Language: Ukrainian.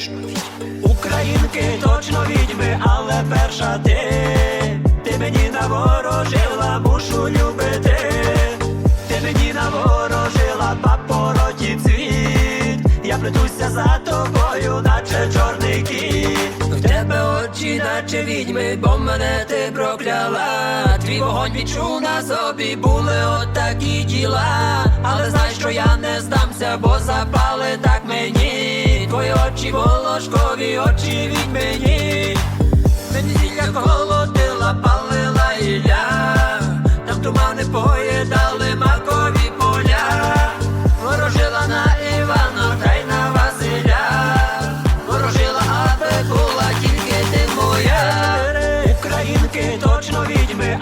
точно відьми. Українки точно відьми, але перша ти, ти мені наворожила, мушу любити, ти мені наворожила папороті цвіт, я плетуся за тобою, наче чорний кіт. В тебе очі, наче відьми, бо мене ти прокляла. Твій вогонь відчув на собі, були отакі діла. Але знай, що я не здамся, бо запали так мені очі, волошкові очі від мені, мені зілля колотила, палила ілля, там тумани поїдали макові поля, ворожила на Івана, та й на Василя, ворожила, а була тільки ти моя, Українки точно відьми.